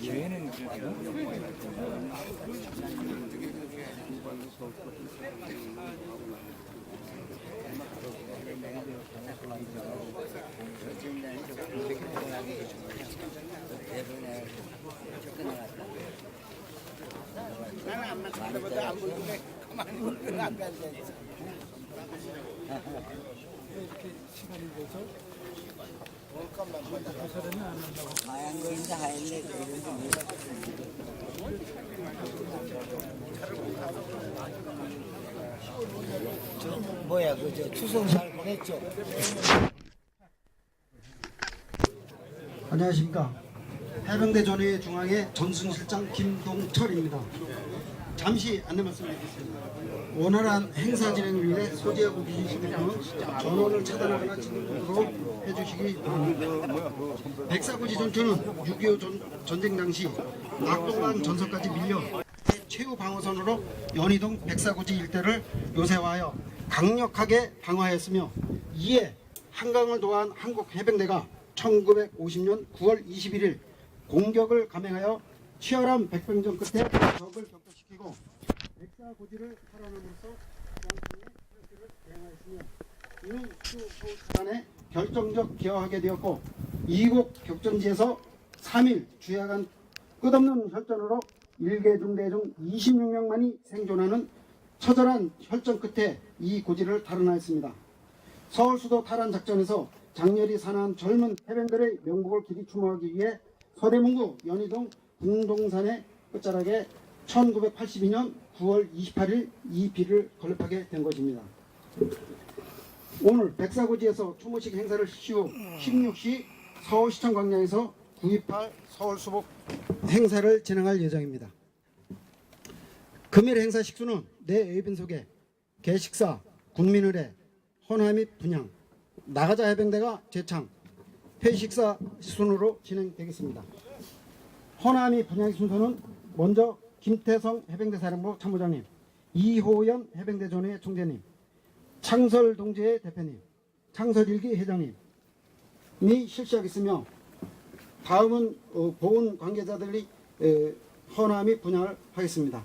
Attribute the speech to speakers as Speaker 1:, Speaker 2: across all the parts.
Speaker 1: 기회는
Speaker 2: 뭐가 저 뭐야 그저 추석 잘 보냈죠?
Speaker 3: 안녕하십니까. 해병대 전의 중앙의 전순실장 김동철입니다. 잠시 안내 말씀드리겠습니다. 원활한 행사 진행을 위해 소지하고 계신 분은 전원을 차단하거나 진행하도록 해주시기 바랍니다. 백사고지 전투는 6.25 전, 전쟁 당시 낙동강 전선까지 밀려 최후 방어선으로 연희동 백사고지 일대를 요새화하여 강력하게 방어하였으며 이에 한강을 도한 한국 해병대가 1950년 9월 21일 공격을 감행하여 치열한 백병전 끝에 적을 격퇴시키고 백사 고지를 살아남으로써 양승의 철수를 대행하였으며 이는 수호 차단에 결정적 기여하게 되었고 이국 격전지에서 3일 주야간 끝없는 혈전으로 일개 중대 중 26명만이 생존하는 처절한 혈전 끝에 이 고지를 탈환하였습니다. 서울 수도 탈환 작전에서 장렬히 사나운 젊은 해병들의 명복을 길이 추모하기 위해 서대문구 연희동 궁동산의 끝자락에 1982년 9월 28일 이 비를 건립하게 된 것입니다. 오늘 백사고지에서 추모식 행사를 실시 후 16시 서울시청 광장에서 9.28 서울수복 행사를 진행할 예정입니다. 금일 행사 식수는 내 앱인 속에 개식사, 군민의례, 헌화 및 분양, 나가자 해병대가 재창, 회식사 순으로 진행되겠습니다. 및 분양 순서는 먼저 김태성 해병대 사령부 참모장님, 이호연 해병대 전회 총재님, 창설 동지의 대표님, 창설 일기 회장님이 실시하겠으며 다음은 어, 보훈 관계자들이 및 분양을 하겠습니다.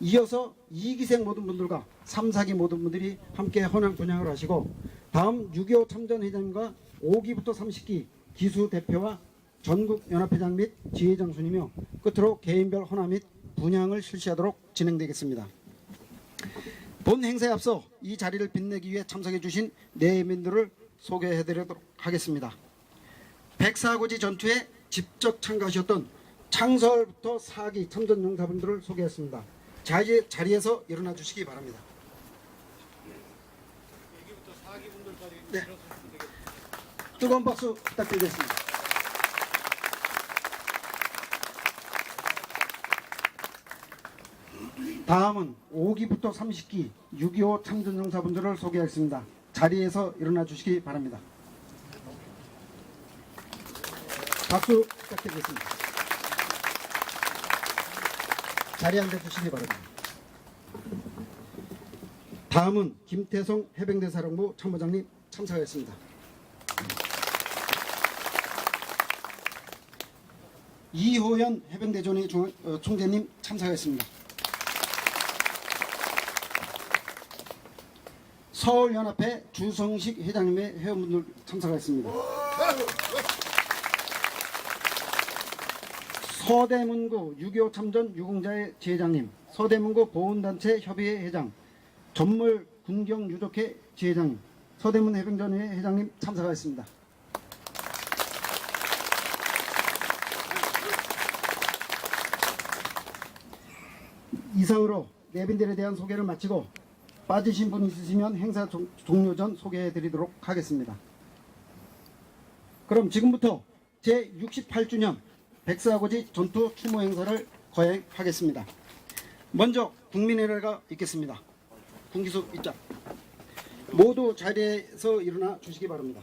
Speaker 3: 이어서 2기생 모든 분들과 3, 4기 모든 분들이 함께 헌황 분양을 하시고 다음 6.25 참전회장과 5기부터 30기 기수 대표와 전국 연합회장 및 지회장 순이며 끝으로 개인별 헌화 및 분양을 실시하도록 진행되겠습니다. 본 행사에 앞서 이 자리를 빛내기 위해 참석해 주신 내민들을 소개해 드리도록 하겠습니다. 백사고지 전투에 직접 참가하셨던 창설부터 사기 참전 용사분들을 소개했습니다. 자리, 자리에서 일어나 주시기 바랍니다. 네. 뜨거운 박수 부탁드리겠습니다. 다음은 5기부터 30기 6.25 참전용사분들을 소개하겠습니다. 자리에서 일어나 주시기 바랍니다. 박수 부탁드리겠습니다. 자리에 앉아 주시기 바랍니다. 다음은 김태성 해병대 사령부 참모장님 참석하겠습니다. 이호연 해병대전의 중- 어, 총재님 참석하겠습니다. 서울연합회 주성식 회장님의 회원분들 참석하겠습니다. 서대문구 6.25 참전 유공자의 지회장님, 서대문구 보훈단체 협의회 회장, 전물 군경 유족회 지회장님, 서대문 해병전회 회장님 참석하였습니다. 이상으로 내빈들에 대한 소개를 마치고 빠지신 분 있으시면 행사 종- 종료 전 소개해 드리도록 하겠습니다. 그럼 지금부터 제68주년 백사아고지 전투 추모 행사를 거행하겠습니다. 먼저 국민의례가 있겠습니다. 군기수 입장. 모두 자리에서 일어나 주시기 바랍니다.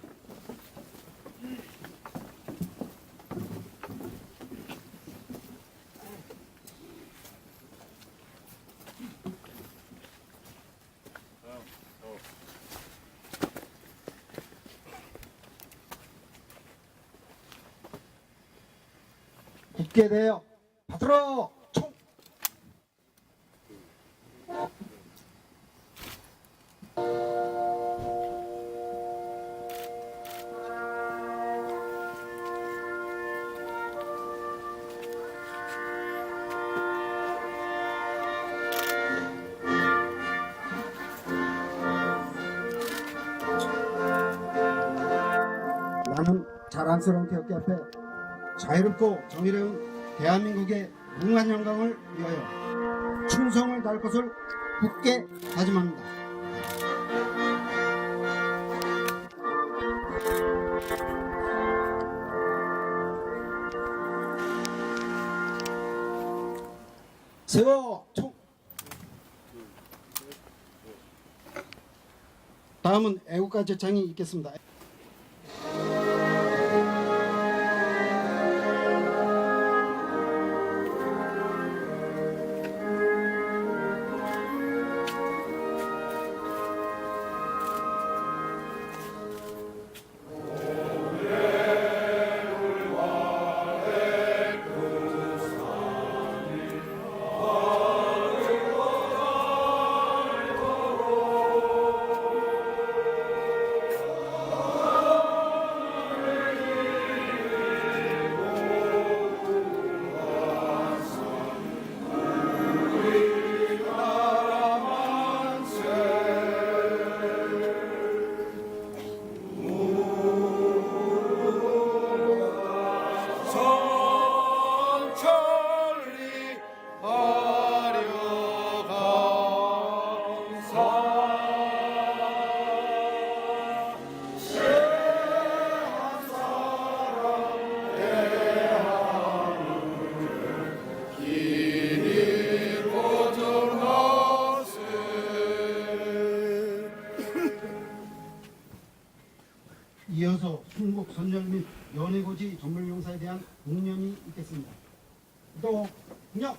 Speaker 3: 굳게 되어 받들어 총. 나는 자랑스러운 태극기 앞에 자유롭고 정의로운 대한민국의 무한 영광을 위하여 충성을 다할 것을 굳게 다짐합니다. 세워 총. 다음은 애국가 제창이 있겠습니다. 이어서 순국 선열 및 연해고지 전물용사에 대한 공연이 있겠습니다. 또 공연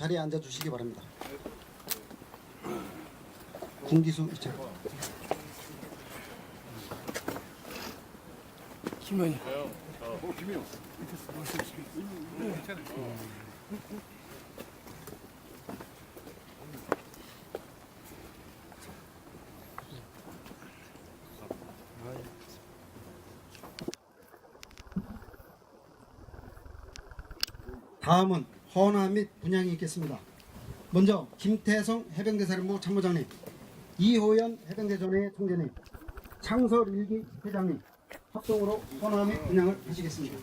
Speaker 3: 자리에 앉아 주시기 바랍니다. 군기수 이체. 다음은 헌화 및 분양이 있겠습니다. 먼저 김태성 해병대사령부 참모장님, 이호연 해병대전의 총재님, 창설 일기 회장님 합동으로 헌화 및 분양을 하시겠습니다.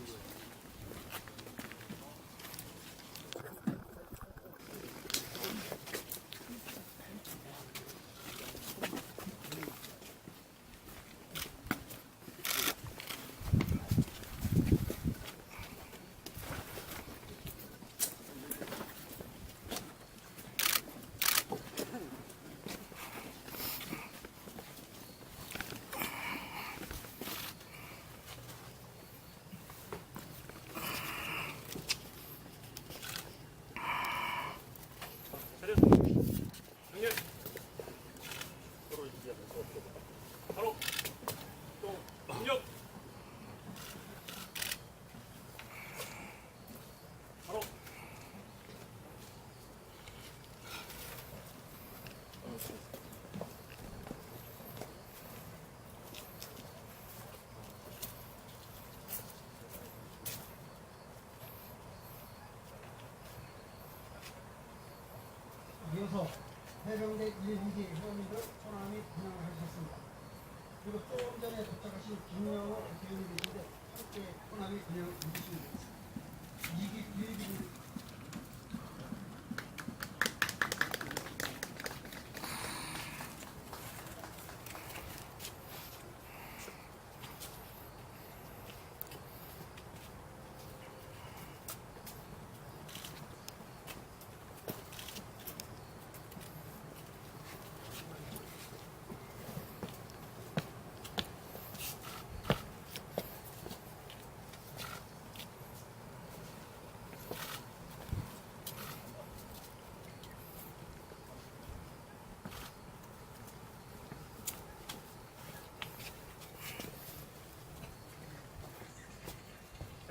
Speaker 1: 바로 또 공격 바로
Speaker 3: 이어서 해병대 1기지 회원님들 및 분양을 하셨습니다. 그리고 조금 전에 도착하신 김영호 대표님 계신데 함께 분양을 해주시면 되겠습니다. 2기 1기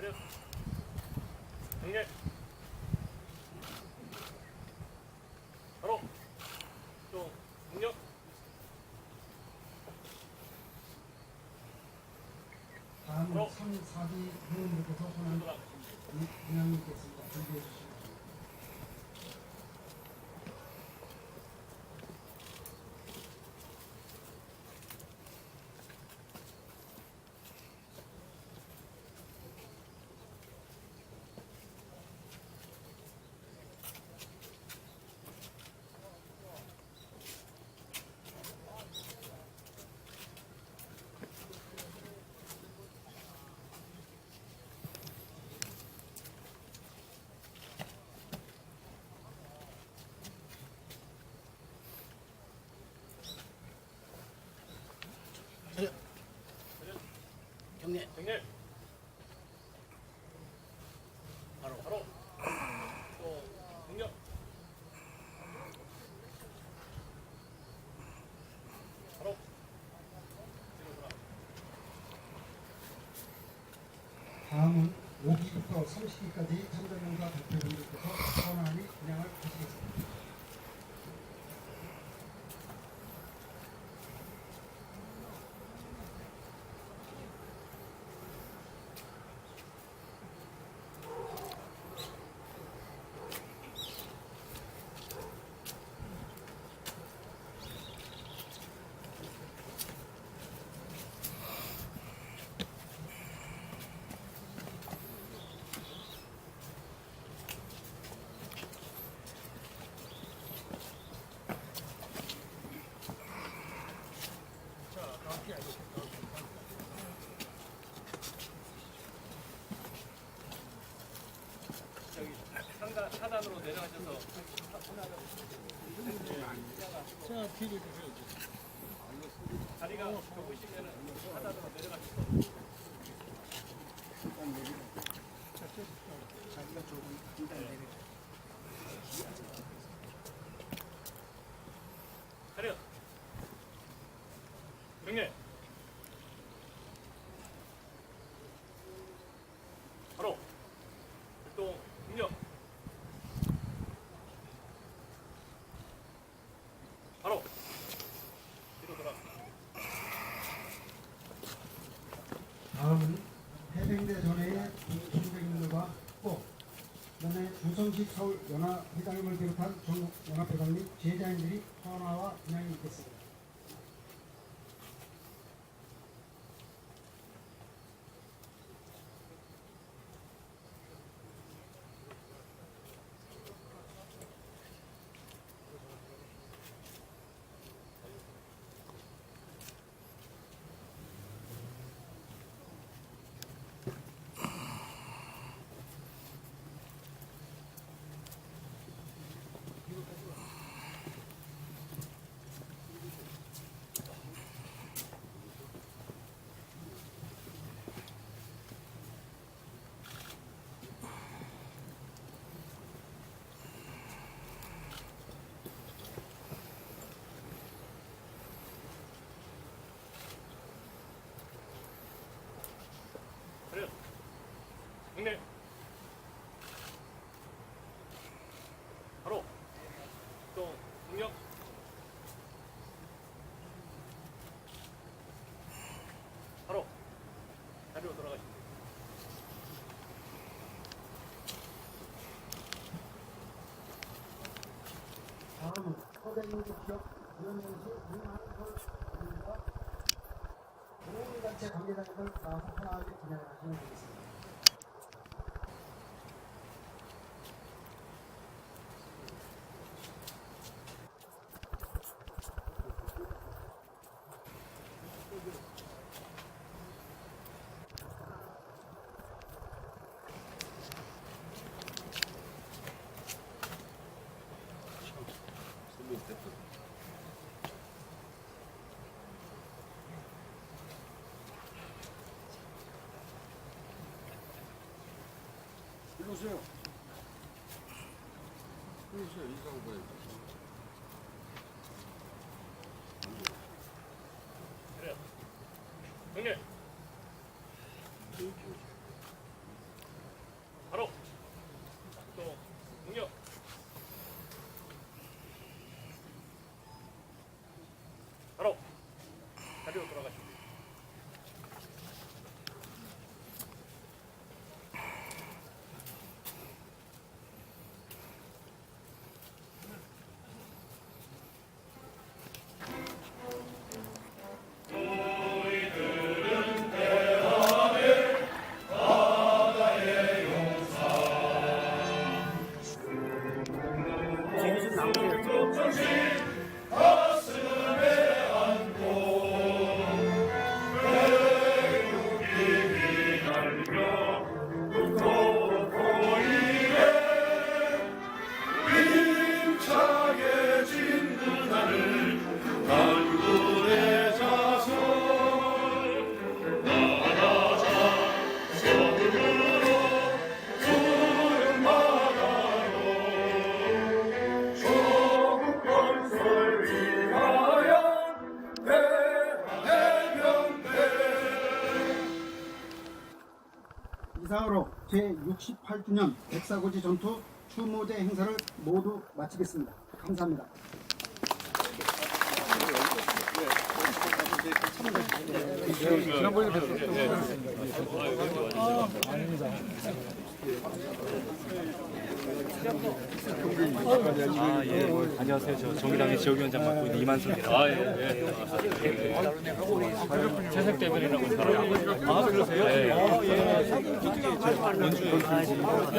Speaker 1: 지차렷 경례 바로 또 공격
Speaker 3: 다음은 3, 4기 회원님께서 헌화 및 분양이 있겠습니다. 준비해 주시기 바랍니다.
Speaker 2: 경례
Speaker 1: 경례 바로 바로. 또 공격 바로.
Speaker 3: 다음은 5기부터 30기까지 참전용사 대표님들께서 헌화 및 분양을 하시겠습니다.
Speaker 1: 저기 상단 하단으로 내려가셔서 다리가 좁으시면은 하단으로 내려가셔서
Speaker 2: 자기가 조금 일단 내려
Speaker 1: 차렷. 경례. 바로. 활동 공격. 바로. 뒤로 돌아.
Speaker 3: 다음은 해병대 전회의 동료분들과 꼭 조성식 서울 연합회장님을 비롯한 전국 연합회장님, 제자님들이 헌화와 분양이 있겠습니다.
Speaker 1: 차렷. 경례. 바로. 활동 공격. 바로. 자리로 돌아가십니다.
Speaker 3: 다음은 서대문구 지역 위원회의실 윤한솔 입니다. 공공단체 관계자님들 나와서 편하게 진행을 하시면 되겠습니다.
Speaker 4: 일로 오세요. 인사하고 가
Speaker 3: 제68주년 백사고지 전투 추모제 행사를 모두 마치겠습니다. 감사합니다.
Speaker 5: 아, 예. 안녕하세요. 저 정의당의 지역위원장 맡고 있는 이만석입니다.
Speaker 1: 아, 예, 예. 채색 대변이라고 살아요.
Speaker 5: 아, 그러세요?
Speaker 1: 네.
Speaker 5: 아, 예.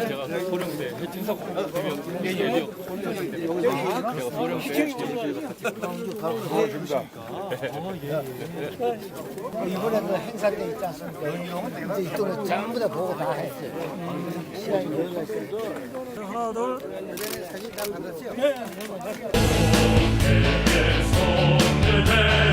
Speaker 1: 제가 소령대 해친석 대변 예예요. 제가 소령대
Speaker 6: 이번에 그 행사 때 있지 않습니까? 이제 이쪽으로 전부 다 보고 다 했어요. 하나 둘. 네.